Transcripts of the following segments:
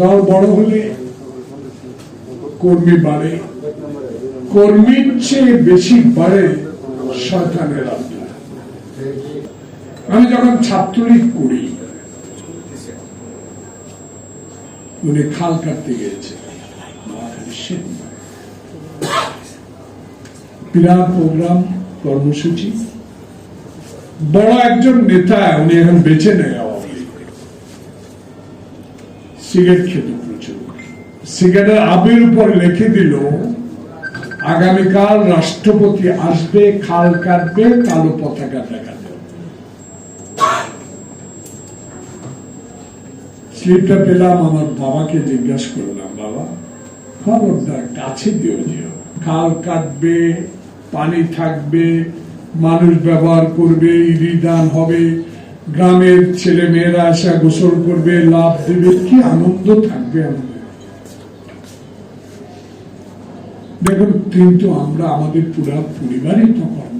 দল বড় হলে কর্মী বাড়ে। কর্মীর চেয়ে বেশি বাড়ে আড্ডা আমি যখন ছাত্রলীগ করি, উনি খাল কাটতে গিয়েছে। বিরাট প্রোগ্রাম, কর্মসূচি। বড় একজন নেতা, উনি এখন আওয়ামী লীগ। সিগারেট খেত প্রচুর সিগারেটের আবির উপর লিখে দিল, আগামীকাল রাষ্ট্রপতি আসবে, খাল কাটবে, কালো পতাকা দেখাবে। স্লিপটা পেলাম, আমার বাবাকে জিজ্ঞাসা করলাম, বাবা, খবরদার, কাছে দিও যেও। খাল কাটবে, পানি থাকবে, মানুষ ব্যবহার করবে ইরি দান হবে গ্রামের ছেলে মেয়েরা আসা গোসল করবে, লাভ দেবে, কি আনন্দ থাকবে আমাদের। দেখুন, কিন্তু আমরা আমাদের পুরা পরিবারই তখন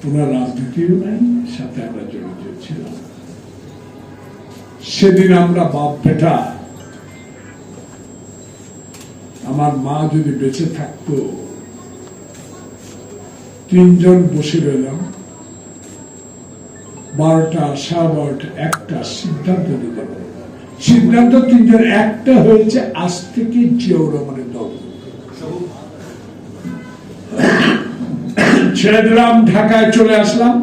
পুরা রাজনীতিও নাই, সাথে আমরা জড়িত ছিলাম। সেদিন আমরা বাপ বেটা আমার মা যদি বেঁচে থাকতো, তিনজন বসে রইলাম। বারোটা, সাড়ে বারোটা, একটা সিদ্ধান্ত নিতে পারব সিদ্ধান্ত তিনজন একটা হয়েছে, আজ থেকে জিয়াউর দল ছেড়ে ঢাকায় চলে আসলাম।